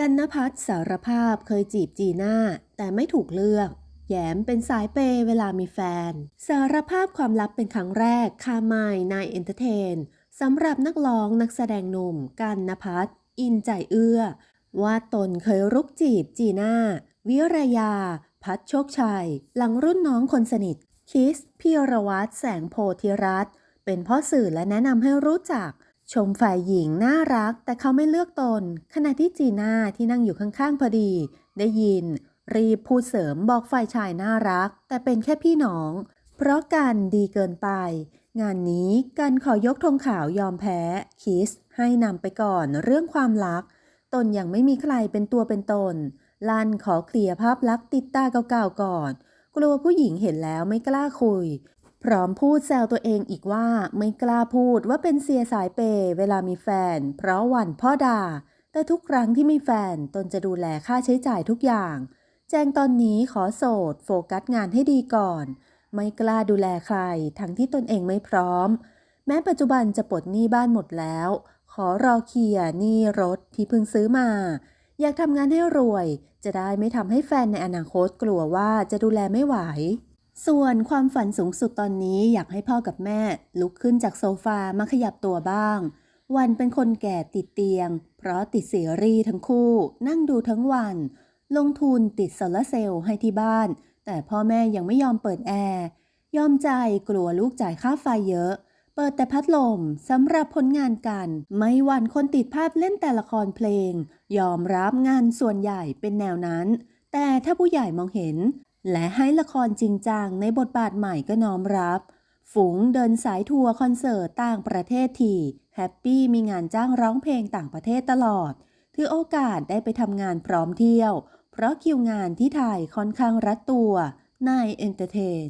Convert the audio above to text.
กันนพัฒน์สารภาพเคยจีบจีน่าแต่ไม่ถูกเลือก แย้มเป็นสายเปย์เวลามีแฟน สารภาพความลับเป็นครั้งแรกคาไมายนายเอนเตอร์เทนสำหรับนักร้องนักแสดงหนุ่มกันนพัฒน์อินใจเอื้อ ว่าตนเคยรุกจีบจีน่าวิรยา พัฒโชคชัย หลังรุ่นน้องคนสนิท คิสพีรวัตรแสงโพธิรัตน์เป็นพ่อสื่อและแนะนำให้รู้จัก ชมฝ่ายหญิงน่ารักแต่เขาไม่เลือกตน ขณะที่จีน่าที่นั่งอยู่ข้างๆพอดี ได้ยิน รีบพูดเสริมบอกฝ่ายชายน่ารัก แต่เป็นแค่พี่น้อง เพราะกันดีเกินไป งานนี้กันขอยกธงขาวยอมแพ้ คิส ให้นำไปก่อนเรื่องความรัก ตนยังไม่มีใครเป็นตัวเป็นตน ลันขอเคลียร์ภาพลักษณ์ติดตาเก่าๆก่อน กลัวผู้หญิงเห็นแล้วไม่กล้าคุย พร้อมพูดแซวตัวเองอีกว่าไม่กล้าพูดว่าเป็นเสียสายเปย์เวลามีแฟน เพราะหวั่นพ่อด่า แต่ทุกครั้งที่มีแฟนตนจะดูแลค่าใช้จ่ายทุกอย่าง แจ้งตอนนี้ขอโสด โฟกัสงานให้ดีก่อน ไม่กล้าดูแลใคร ทั้งที่ตนเองไม่พร้อม แม้ปัจจุบันจะปลดหนี้บ้านหมดแล้ว ขอรอเคลียร์หนี้รถที่เพิ่งซื้อมา อยากทำงานให้รวย จะได้ไม่ทำให้แฟนในอนาคตกลัวว่าจะดูแลไม่ไหว ส่วนความฝันสูงสุดตอนนี้อยากให้พ่อกับแม่ ลุกขึ้นจากโซฟามาขยับตัวบ้าง วันเป็นคนแก่ติดเตียง เพราะติดซีรีส์ทั้งคู่ นั่งดูทั้งวัน ลงทุนติดโซลาร์เซลล์ให้ที่บ้าน แต่พ่อแม่ยังไม่ยอมเปิดแอร์ยอมใจกลัวลูกจ่ายค่าไฟเยอะ เปิดแต่พัดลมสำหรับผลงานกัน ไม่วันคนติดภาพเล่นแต่ละครเพลง ยอมรับงานส่วนใหญ่เป็นแนวนั้น แต่ถ้าผู้ใหญ่มองเห็น และให้ละครจริงจังในบทบาทใหม่ก็น้อมรับ ฝูงเดินสายทัวร์คอนเสิร์ตต่างประเทศทีแฮปปี้มีงานจ้างร้องเพลงต่างประเทศตลอด ถือโอกาสได้ไปทำงานพร้อมเที่ยว เพราะคิวงานที่ถ่ายค่อนข้างรัดตัวนายเอนเตอร์เทน